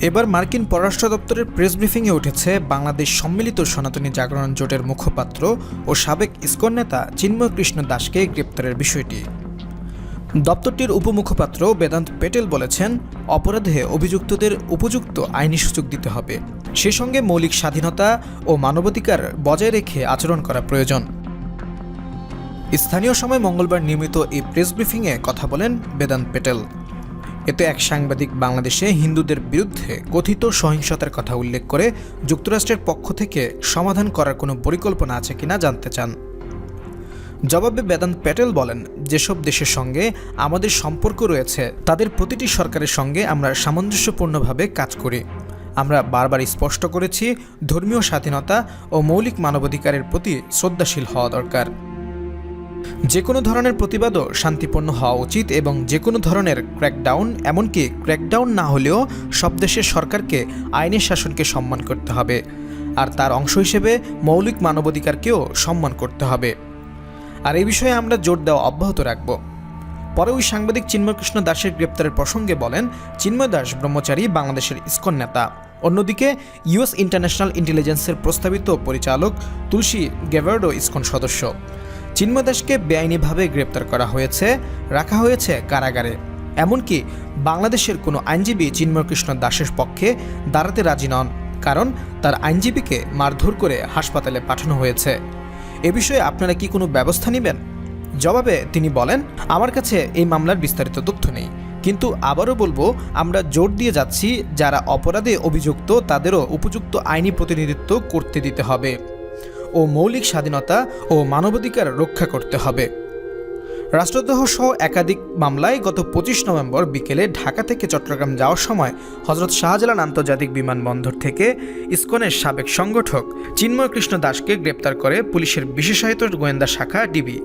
এবার মার্কিন পররাষ্ট্র দপ্তরের প্রেস ব্রিফিংয়ে উঠেছে বাংলাদেশ সম্মিলিত সনাতনী জাগরণ জোটের মুখপাত্র ও সাবেক ইসকন নেতা চিন্ময় কৃষ্ণ দাসকে গ্রেপ্তারের বিষয়টি। দপ্তরটির উপমুখপাত্র বেদান্ত পেটেল বলেছেন, অপরাধে অভিযুক্তদের উপযুক্ত আইনি সুযোগ দিতে হবে। সে সঙ্গে মৌলিক স্বাধীনতা ও মানবাধিকার বজায় রেখে আচরণ করা প্রয়োজন। স্থানীয় সময় মঙ্গলবার নিয়মিত এই প্রেস ব্রিফিংয়ে কথা বলেন বেদান্ত পেটেল। এতে এক সাংবাদিক বাংলাদেশে হিন্দুদের বিরুদ্ধে কথিত সহিংসতার কথা উল্লেখ করে যুক্তরাষ্ট্রের পক্ষ থেকে সমাধান করার কোনো পরিকল্পনা আছে কিনা জানতে চান। জবাবে বেদান্ত প্যাটেল বলেন, যেসব দেশের সঙ্গে আমাদের সম্পর্ক রয়েছে, তাদের প্রতিটি সরকারের সঙ্গে আমরা সামঞ্জস্যপূর্ণভাবে কাজ করি। আমরা বারবার স্পষ্ট করেছি, ধর্মীয় স্বাধীনতা ও মৌলিক মানবাধিকারের প্রতি শ্রদ্ধাশীল হওয়া দরকার। যে কোনো ধরনের প্রতিবাদও শান্তিপূর্ণ হওয়া উচিত এবং যে কোনো ধরনের ক্র্যাকডাউন এমনকি ক্র্যাকডাউন না হলেও সব দেশের সরকারকে, আইনের শাসনকে সম্মান করতে হবে। আর তার অংশ হিসেবে মৌলিক মানবাধিকারকেও সম্মান করতে হবে। আর এই বিষয়ে আমরা জোর দেওয়া অব্যাহত রাখব। পরে ওই সাংবাদিক চিন্ময়কৃষ্ণ দাসের গ্রেপ্তারের প্রসঙ্গে বলেন, চিন্ময় দাস ব্রহ্মচারী বাংলাদেশের ইস্কন নেতা। অন্যদিকে, ইউএস ইন্টারন্যাশনাল ইন্টেলিজেন্সের প্রস্তাবিত পরিচালক তুলসী গেভার্ডো ইসকন সদস্য। চিন্ময় দাসকে বেআইনিভাবে গ্রেপ্তার করা হয়েছে, রাখা হয়েছে কারাগারে। এমনকি বাংলাদেশের কোনো আইনজীবী চিন্ময়কৃষ্ণ দাসের পক্ষে দাঁড়াতে রাজি নন, কারণ তার আইনজীবীকে মারধর করে হাসপাতালে পাঠানো হয়েছে। এ বিষয়ে আপনারা কি কোনো ব্যবস্থা নেবেন? জবাবে তিনি বলেন, আমার কাছে এই মামলার বিস্তারিত তথ্য নেই। কিন্তু আবারও বলব, আমরা জোর দিয়ে যাচ্ছি, যারা অপরাধে অভিযুক্ত তাদেরও উপযুক্ত আইনি প্রতিনিধিত্ব করতে দিতে হবে। ও মৌলিক স্বাধীনতা ও মানবাধিকার রক্ষা করতে হবে। রাষ্ট্রদ্রোহ সহ একাধিক মামলায় গত পঁচিশ নভেম্বর বিকেলে ঢাকা থেকে চট্টগ্রাম যাওয়ার সময় হজরত শাহজালাল আন্তর্জাতিক বিমানবন্দর থেকে ইসকনের সাবেক সংগঠক চিন্ময় কৃষ্ণ দাসকে গ্রেপ্তার করে পুলিশের বিশেষায়িত গোয়েন্দা শাখা ডিবি।